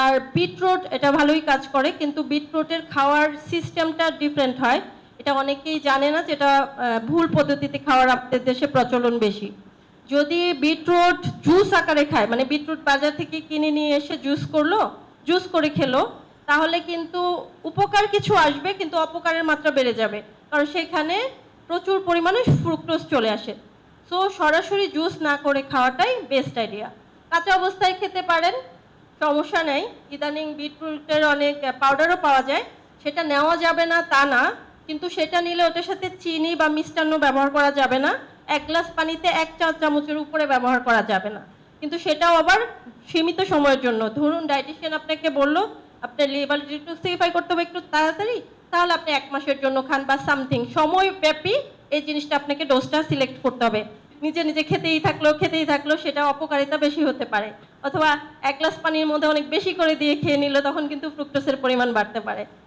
আর beetroot, এটা ভালোই কাজ করে, কিন্তু বিটরুটের খাওয়ার সিস্টেমটা ডিফারেন্ট হয়। এটা অনেকেই জানে না যেটা ভুল পদ্ধতিতে খাওয়ার আপনাদের দেশে প্রচলন বেশি। যদি বিটরুট জুস আকারে খায় মানে বিটরুট বাজার থেকে কিনে নিয়ে এসে জুস করল জুস করে খেলো, তাহলে কিন্তু উপকার কিছু আসবে, কিন্তু অপকারের মাত্রা বেড়ে যাবে। কারণ সেখানে প্রচুর পরিমাণে ফ্রুক্টোজ চলে আসে। সো সরাসরি জুস না করে খাওয়াটাই বেস্ট আইডিয়া কাঁচা অবস্থায় খেতে পারেন সমস্যা নেই। ইদানিং বিটরুটের অনেক পাউডারও পাওয়া যায়। সেটা নেওয়া যাবে না, তা না। কিন্তু সেটা নিলে ওটার সাথে চিনি বা মিষ্টান্ন ব্যবহার করা যাবে না। এক গ্লাস পানিতে এক চা চামচের উপরে ব্যবহার করা যাবে না। কিন্তু সেটাও আবার সীমিত সময়ের জন্য। ধরুন ডায়েটিশিয়ান আপনাকে বলল, আপনার লিভার ডিটক্সিফাই করতে হবে একটু তাড়াতাড়ি, তাহলে আপনি এক মাসের জন্য খান বা সামথিং সময়ব্যাপী এই জিনিসটা আপনাকে ডোজটা সিলেক্ট করতে হবে। নিজে নিজে খেতেই থাকল খেতেই থাকল, সেটা অপকারিতা বেশি হতে পারে। অথবা এক গ্লাস পানির মধ্যে অনেক বেশি করে দিয়ে খেয়ে নিল তখন কিন্তু ফ্রুক্টোসের পরিমাণ বাড়তে পারে।